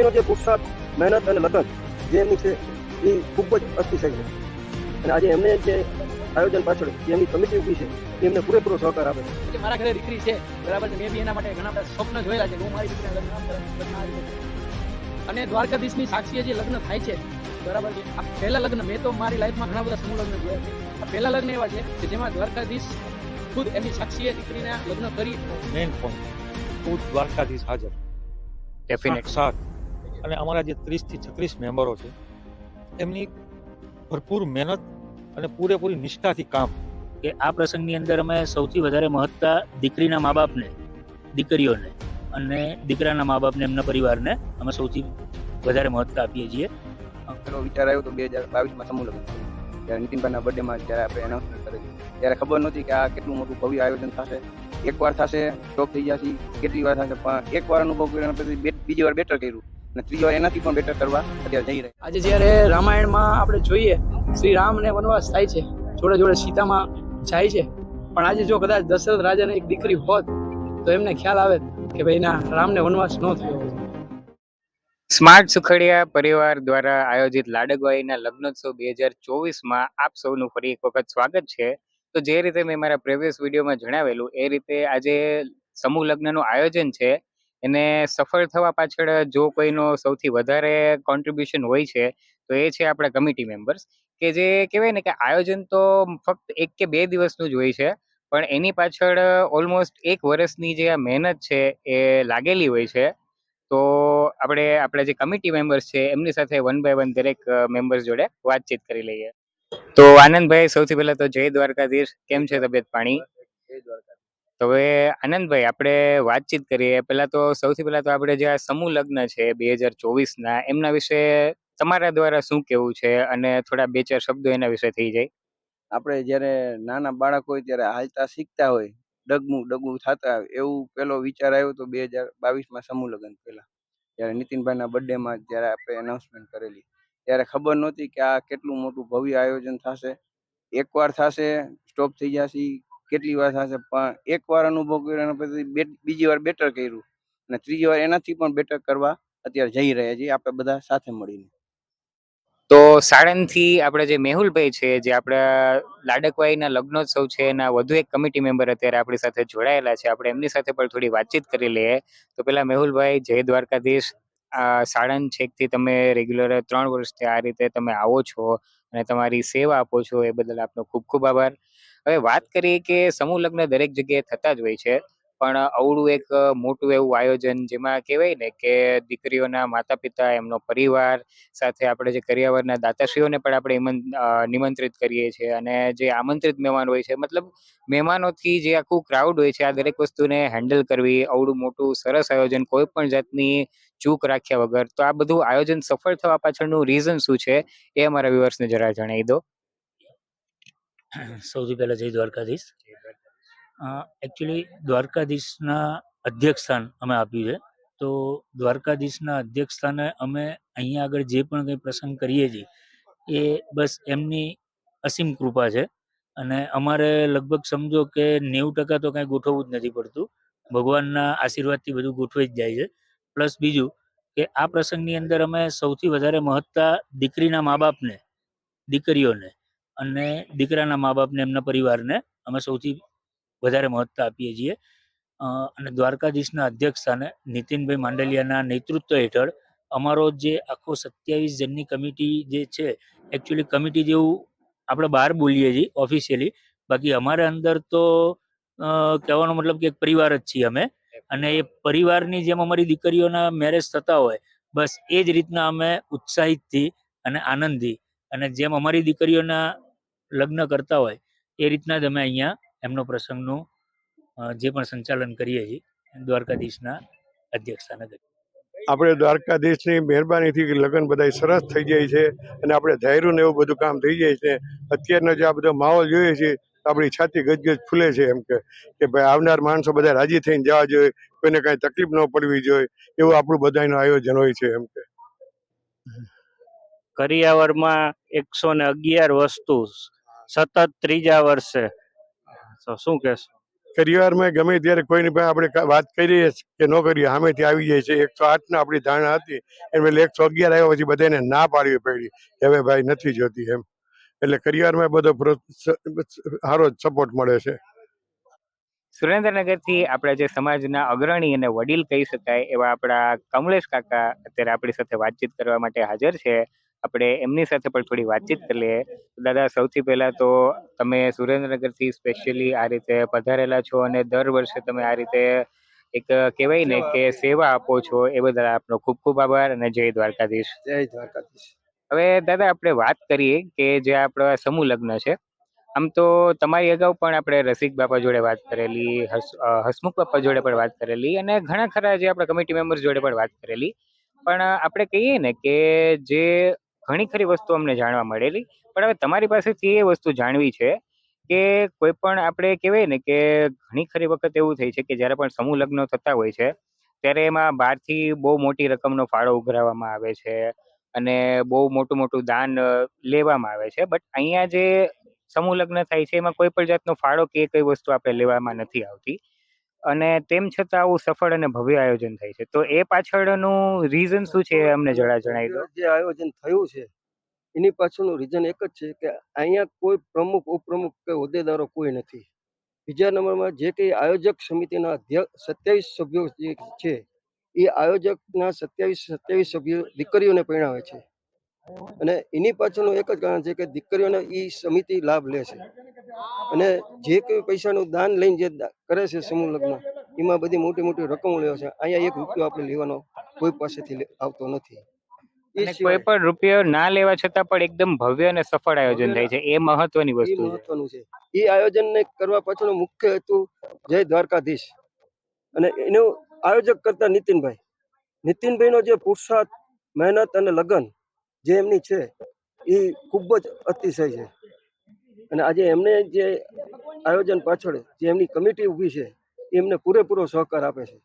હતા જે પુરુષાર્થ મહેનત અને લગન જે એમની છે એ ખૂબ જ અતિશય છે. અને આજે એમને જે આયોજન પાછળ જે એમની કમિટી ઊભી છે એ એમને પૂરેપૂરો સહકાર આપે છે. કે મારા ઘરે દીકરી છે બરાબર છે મેં બી એના માટે ઘણા બધા સ્વપ્ન જોયેલા છે હું મારી દીકરીને લગ્ન. અને દ્વારકાધીશની સાક્ષીએ જે લગ્ન થાય છે બરાબર છે આ પહેલા લગ્ન મેં તો મારી લાઈફમાં ઘણા બધા સમૂહ લગ્ન જોયા છે. આ પહેલા લગ્ન એવા છે કે જેમાં દ્વારકાધીશ ખુદ એમની સાક્ષીએ દીકરીના લગ્ન કરી મેઇન પોઈન્ટ ખુદ દ્વારકાધીશ હાજર. ડેફિનેટ સાત અને અમારા જે ત્રીસથી છત્રીસ મેમ્બરો છે એમની ભરપૂર મહેનત અને પૂરેપૂરી નિષ્ઠાથી કામ. કે આ પ્રસંગની અંદર અમે સૌથી વધારે મહત્તા દીકરીના મા બાપને દીકરીઓને અને દીકરાના મા બાપને એમના પરિવારને અમે સૌથી વધારે મહત્તા આપીએ છીએ. પેલો વિચાર આવ્યો તો બે હજાર બાવીસમાં સમૂહ લગ્ન ત્યારે નીતિનભાઈના બર્થડેમાં જ્યારે આપણે એનાઉન્સમેન્ટ કરેલી ત્યારે ખબર નહોતી કે આ કેટલું મોટું ભવ્ય આયોજન થશે. એકવાર થશે સ્ટોપ થઈ જશે કેટલી વાર થશે પણ એકવાર અનુભવ કર્યો પછી બીજી વાર બેટર કર્યું. અને ત્રીજી એનાથી પણ બેટર કરવા અત્યારે જઈ રહ્યા. આજે જ્યારે રામાયણમાં આપણે જોઈએ શ્રી રામને વનવાસ થાય છે જોડે જોડે સીતામાં જાય છે. પણ આજે જો કદાચ દશરથ રાજાને એક દીકરી હોત તો એમને ખ્યાલ આવે કે ભાઈ ના રામને વનવાસ ન થયો સ્માર્ટ સુખડિયા પરિવાર દ્વારા આયોજિત લાડકવાઈના લગ્નોત્સવ બે હજાર ચોવીસમાં આપ સૌનું ફરી એક વખત સ્વાગત છે. તો જે રીતે મેં મારા પ્રીવિયસ વિડીયોમાં જણાવેલું એ રીતે આજે સમૂહ લગ્નનું આયોજન છે. એને સફળ થવા પાછળ જો કોઈનો સૌથી વધારે કોન્ટ્રીબ્યુશન હોય છે, તો એ છે આપણા કમિટી મેમ્બર્સ કે જે કહેવાય ને કે આયોજન તો ફક્ત એક કે બે દિવસનું જ હોય છે, પણ એની પાછળ ઓલમોસ્ટ એક વર્ષની જે આ મહેનત છે એ લાગેલી હોય છે. તો આપણે, આપણા જે કમિટી મેમ્બર્સ છે, એમની સાથે વન બાય વન દરેક મેમ્બર્સ જોડે વાતચીત કરી લઈએ. તો આનંદભાઈ, સૌથી પહેલા તો જય દ્વારકાધીશ. કેમ છે તબિયત પાણી? તો હવે આનંદભાઈ, આપણે વાતચીત કરીએ. પહેલા તો સૌથી પહેલા તો આપણે જે આ સમૂહ લગ્ન છે બે હજાર ચોવીસના, એમના વિશે તમારા દ્વારા શું કેવું છે? અને થોડા બે ચાર શબ્દો એના વિશે થઈ જાય. આપણે જ્યારે નાના બાળક હોય ત્યારે હાલતા શીખતા હોય, ડગમું ડગમું થતા એવું પેલો વિચાર આવ્યો તો બે હજાર બાવીસમાં સમૂહ લગ્ન પહેલાં. જ્યારે નીતિનભાઈના બર્થડેમાં જ્યારે આપણે એનાઉન્સમેન્ટ કરેલી. ત્યારે ખબર નહોતી કે આ કેટલું મોટું ભવ્ય આયોજન થશે. એકવાર થશે સ્ટોપ થઈ જશે કેટલી વાર થશે? પણ એકવાર અનુભવ કર્યો એના પછી બીજી વાર બેટર કર્યું. અને ત્રીજી વાર એનાથી પણ બેટર કરવા અત્યારે જઈ રહ્યા છીએ, આપણે બધા સાથે મળીને. તો સાણંદથી આપણે જે મેહુલભાઈ છે, જે આપણા લાડકવાઈના લગ્નોત્સવ છે, એના વધુ એક કમિટી મેમ્બર અત્યારે આપણી સાથે જોડાયેલા છે, આપણે એમની સાથે પણ થોડી વાતચીત કરી લઈએ. તો પેલા મેહુલભાઈ, જય દ્વારકાધીશ. આ સાણંદ છેકથી તમે રેગ્યુલર ત્રણ વર્ષથી આ રીતે તમે આવો છો અને તમારી સેવા આપો છો, એ બદલ આપનો ખૂબ ખૂબ આભાર. હવે વાત કરીએ કે સમૂહ લગ્ન દરેક જગ્યાએ થતા જ હોય છે. પણ અવળું એક મોટું એવું આયોજન જેમાં કહેવાય ને કે દીકરીઓના માતા પિતા એમનો પરિવાર સાથે આપણે જે કરિયાવરના દાતાશ્રીઓને પણ આપણે નિમંત્રિત કરીએ છીએ. અને જે આમંત્રિત મહેમાન હોય છે, મતલબ મહેમાનોથી જે આખું ક્રાઉડ હોય છે, આ દરેક વસ્તુને હેન્ડલ કરવી, અવળું મોટું સરસ આયોજન કોઈ પણ જાતની ચૂક રાખ્યા વગર, તો આ બધું આયોજન સફળ થવા પાછળનું રીઝન શું છે એ અમારા વ્યુઅર્સને જરા જણાવી દો. સૌથી પહેલા જય દ્વારકાધીશ. એકચ્યુઅલી દ્વારકાધીશના અધ્યક્ષ સ્થાન અમે આપ્યું છે. તો દ્વારકાધીશના અધ્યક્ષ સ્થાને અમે અહીંયા આગળ જે પણ કંઈ પ્રસંગ કરીએ છીએ એ બસ એમની અસીમ કૃપા છે. અને અમારે લગભગ સમજો કે નેવું ટકા તો કાંઈ ગોઠવવું જ નથી પડતું. ભગવાનના આશીર્વાદથી બધું ગોઠવાઈ જ જાય છે. પ્લસ બીજું કે આ પ્રસંગની અંદર અમે સૌથી વધારે મહત્તા દીકરીના મા બાપને દીકરીઓને અને દીકરાના મા બાપને, એમના પરિવારને અમે સૌથી વધારે મહત્તા આપીએ છીએ. અને દ્વારકાધીશના અધ્યક્ષ સ્થાને નીતિનભાઈ માંડલિયાના નેતૃત્વ હેઠળ અમારો જે આખો સત્યાવીસ જણની કમિટી જે છે એકચ્યુઅલી કમિટી જેવું આપણે બહાર બોલીએ છીએ ઓફિશિયલી બાકી અમારા અંદર તો કહેવાનો મતલબ કે એક પરિવાર જ છીએ અમે. અને એ પરિવારની જેમ અમારી દીકરીઓના મેરેજ થતા હોય, બસ એ જ રીતના અમે ઉત્સાહિતથી અને આનંદથી અને જેમ અમારી દીકરીઓના લગ્ન કરતા હોય, એ રીતના જ અમે અહીંયા એમનો પ્રસંગનું જે પણ સંચાલન કરીએ છીએ, દ્વારકાધીશના અધ્યક્ષસ્થાને. આપણે દ્વારકાધીશની મહેરબાનીથી લગ્ન બધા સરસ થઈ જાય છે અને આપણે ધૈર્યું એવું બધું કામ થઈ જાય છે અત્યારનો જે આ બધો માહોલ જોઈએ છીએ આપણી છાતી ગજગજ ફૂલે છે એમ કે કે ભાઈ આવનાર માણસો બધા રાજી થઈને જવા જોઈએ, કોઈને કાંઈ તકલીફ ન પડવી જોઈએ, એવું આપણું બધાનું આયોજન હોય છે એમ કે કરિયાવરમાં એકસો ને અગિયાર વસ્તુ સતત ત્રીજા વર્ષે. તો શું કહેશો? કરિયાવરમાં ગમે ત્યારે કોઈની પાસે આપણે વાત કરીએ કે ન કરીએ સામેથી આવી જાય છે. એકસો આઠને આપણી ધારણા હતી એમ એટલે એકસો અગિયાર આવ્યા પછી બધાને ના પાડવી પડી. હવે ભાઈ નથી જોતી એમ. એટલે કરિયાવરમાં બધો પ્રો- સારો જ સપોર્ટ મળે છે. સુરેન્દ્રનગરથી આપણા જે સમાજના અગ્રણી અને વડીલ કહી શકાય એવા આપણા કમલેશ કાકા અત્યારે આપણી સાથે વાતચીત કરવા માટે હાજર છે. આપણે એમની સાથે પણ થોડી વાતચીત કરી લઈએ. દાદા સૌથી પહેલા તો તમે સુરેન્દ્રનગરથી સ્પેશિયલી આ રીતે પધારેલા છો અને દર વર્ષે તમે આ રીતે એક કહેવાય ને કે સેવા આપો છો એ બદલ આપનો ખૂબ ખૂબ આભાર અને જય દ્વારકાધીશ. જય દ્વારકાધીશ. હવે દાદા આપણે વાત કરીએ કે જે આપણા સમૂહ લગ્ન છે આમ તો તમારી અગાઉ પણ આપણે રસિક બાપા જોડે વાત કરેલી હસ હસમુખ બાપા જોડે પણ વાત કરેલી અને ઘણા ખરા જે આપણા કમિટી મેમ્બર્સ જોડે પણ વાત કરેલી. પણ આપણે કહીએ ને કે જે ઘણી ખરી વસ્તુ અમને જાણવા મળેલી. પણ હવે તમારી પાસેથી એ વસ્તુ જાણવી છે કે કોઈ પણ આપણે કહેવાય ને કે ઘણી ખરી વખત એવું થઈ છે કે જ્યારે પણ સમૂહ લગ્ન થતા હોય છે, ત્યારે એમાં બહારથી બહુ મોટી રકમનો ફાળો ઉઘરાવવામાં આવે છે અને બહુ મોટું મોટું દાન લેવામાં આવે છે. બટ અહીંયા જે સમૂહ લગ્ન થાય છે, એમાં કોઈ પણ જાતનો ફાળો કે કઈ વસ્તુ આપણે લેવામાં નથી આવતી. અને તેમ છતાં આવું સફળ અને ભવ્ય આયોજન થાય છે. તો એ પાછળનું રીઝન શું છે અમને જરા જણાવી દો. જે આયોજન થયું છે, એની પાછળનું રીઝન એક જ છે કે અહીંયા કોઈ પ્રમુખ, ઉપપ્રમુખ કે હોદ્દેદારો કોઈ નથી. બીજા નંબરમાં જે કંઈ આયોજક સમિતિના અધ્યક્ષ સત્યાવીસ સભ્યો જે છે, એ આયોજકના સત્યાવીસ સત્યાવીસ સભ્યો દીકરીઓને પરણાવે છે. અને એની પાછળનું એક જ કારણ છે કે દીકરીઓને એ સમિતિ લાભ લે છે. અને જે કોઈ પૈસાનું દાન લઈને જે કરે છે સમૂહ લગ્ન એમાં બધી મોટી મોટી રકમો લે છે. અહીંયા એક રૂપિયો આપણે લેવાનો કોઈ પાસેથી આવતો નથી. કોઈ પણ રૂપિયો ના લેવા છતાં પણ એકદમ ભવ્ય અને સફળ આયોજન થાય છે. એ મહત્વની વસ્તુ મહત્વનું છે. એ આયોજનને કરવા પાછળનો મુખ્ય હેતુ જય દ્વારકાધીશ. અને એનું આયોજક કરતા નીતિનભાઈ. નીતિનભાઈનો જે પુરુષાર્થ મહેનત અને લગન જે એમની છે, એ ખૂબ જ અતિશય છે. અને આજે એમને જે આયોજન પાછળ જે એમની કમિટી ઊભી છે, એમને પૂરેપૂરો સહકાર આપે છે.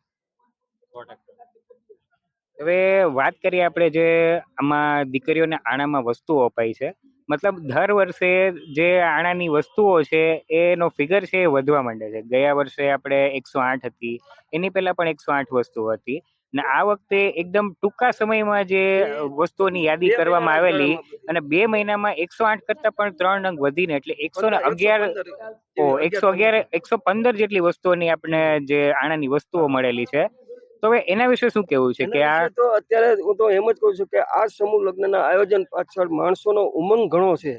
હવે વાત કરીએ આપણે જે આમાં દીકરીઓને આણામાં વસ્તુઓ અપાય છે. મતલબ દર વર્ષે જે આણાની વસ્તુઓ છે, એનો ફિગર છે એ વધવા માંડે છે. ગયા વર્ષે આપણે એકસો આઠ હતી, એની પહેલા પણ એકસો આઠ વસ્તુઓ હતી. ને આ વખતે એકદમ ટૂંકા સમયમાં જે વસ્તુઓની યાદી કરવામાં આવેલી અને બે મહિનામાં એકસો આઠ કરતા પણ ત્રણ અંક વધીને એટલે એકસો ને અગિયાર એકસો અગિયાર એકસો પંદર. જેટલી વસ્તુઓની આપણે જે આણાની વસ્તુઓ મળેલી છે. તો હવે એના વિશે શું કેવું છે કે આ તો અત્યારે હું તો એમ જ કહું છું કે આ સમૂહ લગ્નના આયોજન પાછળ માણસોનો ઉમંગ ઘણો છે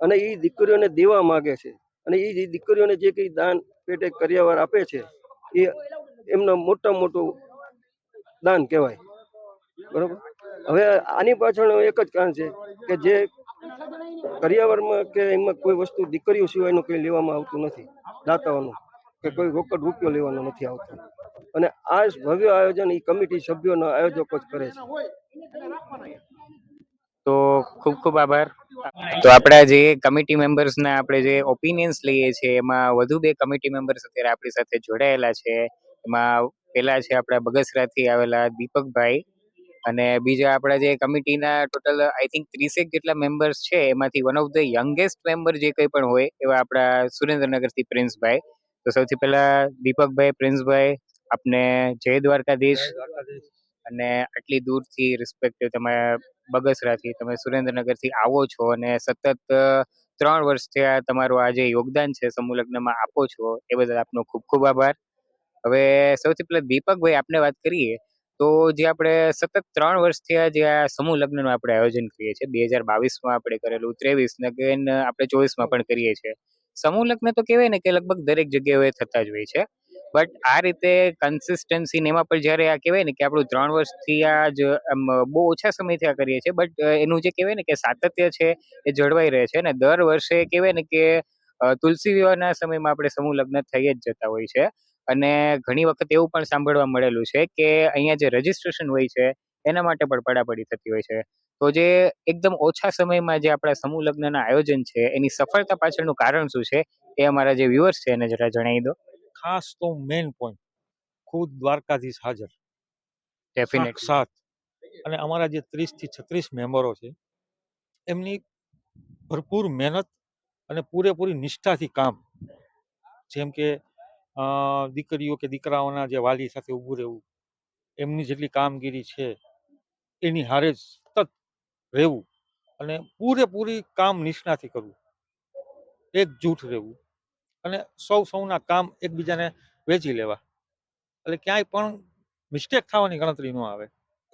અને એ દીકરીઓને દેવા માંગે છે. અને એ દીકરીઓને જે કંઈ દાન પેટે કર્યાવાર આપે છે એ એમનો મોટા મોટું દાન કહેવાય. બરોબર? હવે આની પાછળ એક જ કારણ છે કે જે કરિયાવરમાં કે એમાં કોઈ વસ્તુ દીકરીઓ સિવાયનું કંઈ લેવામાં આવતું નથી દાતાઓનું કે કોઈ રોકડ રૂપિયો લેવાનો નથી આવતો. અને આ ભવ્ય આયોજન એ કમિટી સભ્યોના આયોજકો જ કરે છે. તો ખૂબ ખૂબ આભાર. તો આપણા જે કમિટી મેમ્બર્સના આપણે જે ઓપિનિયન્સ લઈએ છીએ એમાં વધુ બે કમિટી મેમ્બર્સ અત્યારે આપણી સાથે જોડાયેલા છે. એમાં પેલા છે આપણા બગસરાથી આવેલા દીપકભાઈ. અને બીજા આપણા જે કમિટીના ટોટલ આઈ થિંક ત્રીસેક જેટલા મેમ્બર્સ છે એમાંથી one of the youngest member જે કંઈ પણ હોય એવા આપણા સુરેન્દ્રનગરથી પ્રિન્સભાઈ. તો સૌથી પહેલા દીપકભાઈ પ્રિન્સભાઈ આપને જય દ્વારકાધીશ. અને આટલી દૂરથી રિસ્પેક્ટિવ તમે બગસરાથી તમે સુરેન્દ્રનગરથી આવો છો અને સતત ત્રણ વર્ષથી આ તમારું આ જે યોગદાન છે સમૂહ લગ્નમાં આપો છો એ બદલ આપનો ખૂબ ખૂબ આભાર. હવે સૌથી પહેલા દીપકભાઈ આપણે વાત કરીએ, તો જે આપણે સતત ત્રણ વર્ષથી આ જે આ સમૂહ લગ્નનું આપણે આયોજન કરીએ છીએ, બે હજાર બાવીસમાં આપણે કરેલું ત્રેવીસ ને again આપણે ચોવીસમાં પણ કરીએ છીએ. સમૂહ લગ્ન તો કહેવાય ને કે લગભગ દરેક જગ્યાએ થતા જ હોય છે. બટ આ રીતે કન્સિસ્ટન્સી એમાં પણ જ્યારે આ કહેવાય ને કે આપણું ત્રણ વર્ષથી આ જ આમ બહુ ઓછા સમયથી આ કરીએ છીએ, બટ એનું જે કહેવાય ને કે સાતત્ય છે એ જળવાઈ રહે છે અને દર વર્ષે કહેવાય ને કે તુલસી વિવાહના સમયમાં આપણે સમૂહ લગ્ન થઈ જ જતા હોય છે. અને ઘણી વખત એવું પણ સાંભળવા મળેલું છે કે અહીંયા જે રજીસ્ટ્રેશન હોય છે એના માટે પણ પડાપડી થતી હોય છે. તો જે એકદમ ઓછા સમયમાં જે આપણા સમૂહ લગ્નના આયોજન છે એની સફળતા પાછળનું કારણ શું છે એ અમારા જે વ્યુઅર્સ છે એને જરા જણાવી દો. ખાસ તો મેઇન પોઈન્ટ ખુદ દ્વારકાધીશ હાજર. ડેફિનેટ સાથ. અને અમારા જે ત્રીસથી છત્રીસ મેમ્બરો છે એમની ભરપૂર મહેનત અને પૂરેપૂરી નિષ્ઠાથી કામ. જેમ કે દીકરીઓ કે દીકરાઓના જે વાલી સાથે ઊભું રહેવું, એમની જેટલી કામગીરી છે, એની હારે સતત રહેવું અને પૂરેપૂરી કામ નિષ્ણાથી કરવું. એકજૂઠ રહેવું અને સૌ સૌના કામ એકબીજાને વેચી લેવા. એટલે ક્યાંય પણ મિસ્ટેક થવાની ગણતરી ન આવે.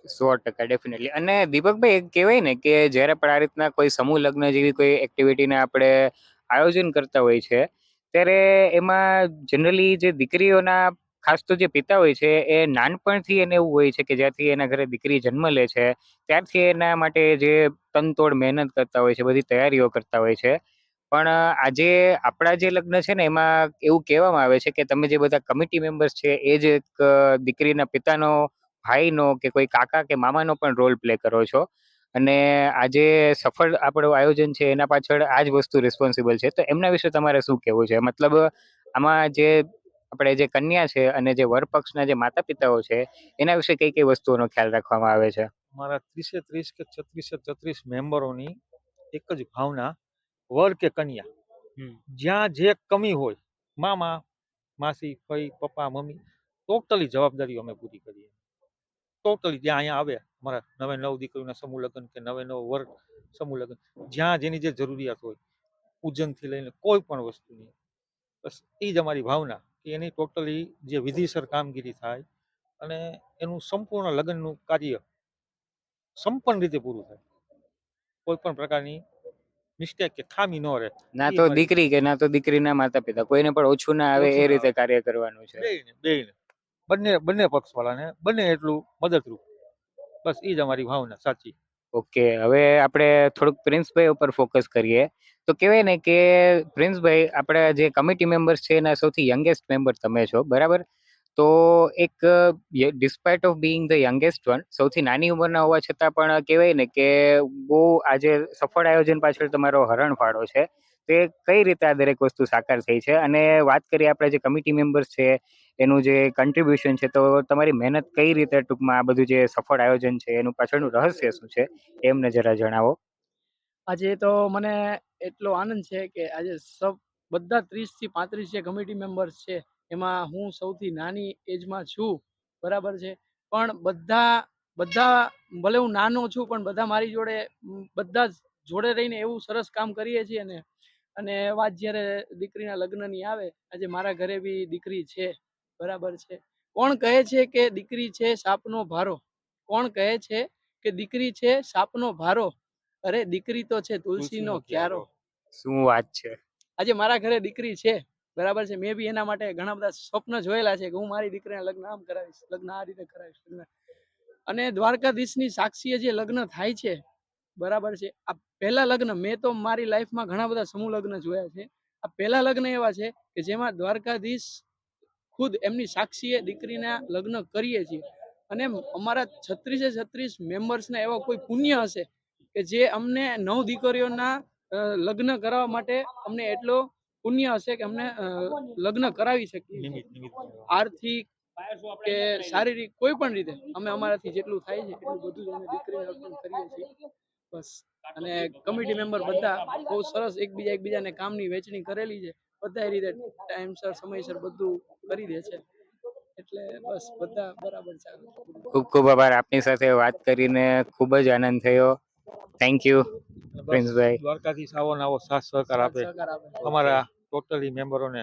સો ટકા ડેફિનેટલી અને દીપકભાઈ કહેવાય ને કે જ્યારે પણ આ રીતના કોઈ સમૂહ લગ્ન જેવી કોઈ એક્ટિવિટીને આપણે આયોજન કરતા હોય છે ત્યારે એમાં જનરલી જે દીકરીઓના ખાસ તો જે પિતા હોય છે, એ નાનપણથી એને એવું હોય છે કે જ્યાંથી એના ઘરે દીકરી જન્મ લે છે, ત્યારથી એના માટે જે તનતોડ મહેનત કરતા હોય છે, બધી તૈયારીઓ કરતા હોય છે. પણ આજે આપણા જે લગ્ન છે ને, એમાં એવું કહેવામાં આવે છે કે તમે જે બધા કમિટી મેમ્બર્સ છે, એ જ એક દીકરીના પિતાનો, ભાઈનો કે કોઈ કાકા કે મામાનો પણ રોલ પ્લે કરો છો. અને આજે સફળ આપણું આયોજન છે એના પાછળ આ જ વસ્તુ રિસ્પોન્સિબલ છે. તો એમના વિશે તમારે શું કહેવું છે? મતલબ આમાં જે આપણે જે કન્યા છે અને જે વરપક્ષના જે માતા પિતાઓ છે એના વિશે કઈ કઈ વસ્તુઓનો ખ્યાલ રાખવામાં આવે છે? મારા ત્રીસે ત્રીસ કે છત્રીસે છત્રીસ મેમ્બરોની એક જ ભાવના વર કે કન્યા. જ્યાં જે કમી હોય મામા માસી ફઈ પપ્પા મમ્મી ટોટલી જવાબદારીઓ અમે પૂરી કરીએ. ટોટલી જ્યાં અહીંયા આવે. મારા નવે નવ દીકરીઓના સમૂહ લગ્ન કે નવે નવ વર્ગ સમૂહ લગ્ન જ્યાં જેની જે જરૂરિયાત હોય પૂજનથી લઈને કોઈ પણ વસ્તુની બસ એ જ અમારી ભાવના કે એની ટોટલી જે વિધિસર કામગીરી થાય અને એનું સંપૂર્ણ લગ્નનું કાર્ય સંપન્ન રીતે પૂરું થાય. કોઈ પણ પ્રકારની મિસ્ટેક કે ખામી ન રહે. ના તો દીકરી કે ના તો દીકરીના માતા પિતા કોઈને પણ ઓછું ના આવે એ રીતે કાર્ય કરવાનું છે. બેયને. બંને બંને પક્ષવાળાને બંને એટલું મદદરૂપ. બસ એ જ અમારી ભાવના, સાચી. ઓકે, હવે આપણે થોડુંક પ્રિન્સભાઈ ઉપર ફોકસ કરીએ. તો કહેવાય ને કે પ્રિન્સભાઈ, આપણા જે કમિટી મેમ્બર્સ છે એના સૌથી યંગેસ્ટ મેમ્બર તમે છો, બરાબર? તો એક despite of being the youngest one, સૌથી નાની ઉંમરના હોવા છતાં પણ કહેવાય ને કે બહુ આજે સફળ આયોજન પાછળ તમારો હરણફાળો છે. તે કઈ રીતે આ દરેક વસ્તુ સાકાર થઈ છે? અને વાત કરીએ આપણે જે કમિટી મેમ્બર્સ છે, એનું જે કન્ટ્રીબ્યુશન છે, તો તમારી મહેનત કઈ રીતે ટૂંકમાં આ બધું જે સફળ આયોજન છે, એનું પાછળનું રહસ્ય શું છે, એ અમને જરા જણાવો. આજે તો મને એટલો આનંદ છે કે આજે સબ, બધા ત્રીસથી પાંત્રીસ જે કમિટી મેમ્બર્સ છે, એમાં હું સૌથી નાની એજમાં છું, બરાબર છે? પણ બધા બધા, ભલે હું નાનો છું, પણ બધા મારી જોડે બધા જોડે રહીને એવું સરસ કામ કરીએ છીએ ને અને વાત જ્યારે દીકરીના લગ્નની આવે આજે મારા ઘરે બી દીકરી છે બરાબર છે. કોણ કહે છે કે દીકરી છે સાપનો ભારો? કોણ કહે છે કે દીકરી છે સાપનો ભારો? અરે દીકરી તો છે તુલસીનો ક્યારો. શું વાત છે? આજે મારા ઘરે દીકરી છે બરાબર છે. મેં બી એના માટે ઘણા બધા સ્વપ્ન જોયેલા છે કે હું મારી દીકરીના લગ્ન આમ કરાવીશ લગ્ન આ રીતે કરાવીશ લગ્ન અને દ્વારકાધીશની સાક્ષીએ જે લગ્ન થાય છે બરાબર છે. આ પહેલા લગ્ન મેં તો મારી લાઈફમાં ઘણા બધા સમૂહ લગ્ન જોયા છે. આ પહેલા લગ્ન એવા છે કે જેમાં દ્વારકાધીશ ખુદ એમની સાક્ષીએ દીકરીના લગ્ન કરીએ છીએ. અને અમારા છત્રીસે છત્રીસ મેમ્બર્સના એવા કોઈ પુણ્ય હશે કે જે અમને નવ દીકરીઓના લગ્ન કરાવવા માટે અમને એટલો પુણ્ય હશે કે અમને લગ્ન કરાવી શકીએ આર્થિક કે શારીરિક કોઈ પણ રીતે અમે અમારાથી જેટલું થાય છે એટલું બધું જ અમે દીકરીને અર્પણ કરીએ છીએ. બસ. અને કમિટી મેમ્બર બધા બહુ સરસ એકબીજા એકબીજાને કામની વહેંચણી કરેલી છે. બધા રીતે ટાઈમસર સમયસર બધું કરી દે છે. એટલે બસ બધા બરાબર ચાલે ખૂબ ખૂબ આભાર. આપની સાથે વાત કરીને ખૂબ જ આનંદ થયો. થેન્ક યુ પ્રિન્સભાઈ. દ્વારકાથી આવો ને આવો. સાથ સહકાર આપે. સહકાર આપે. અમારા ટોટલી મેમ્બરોને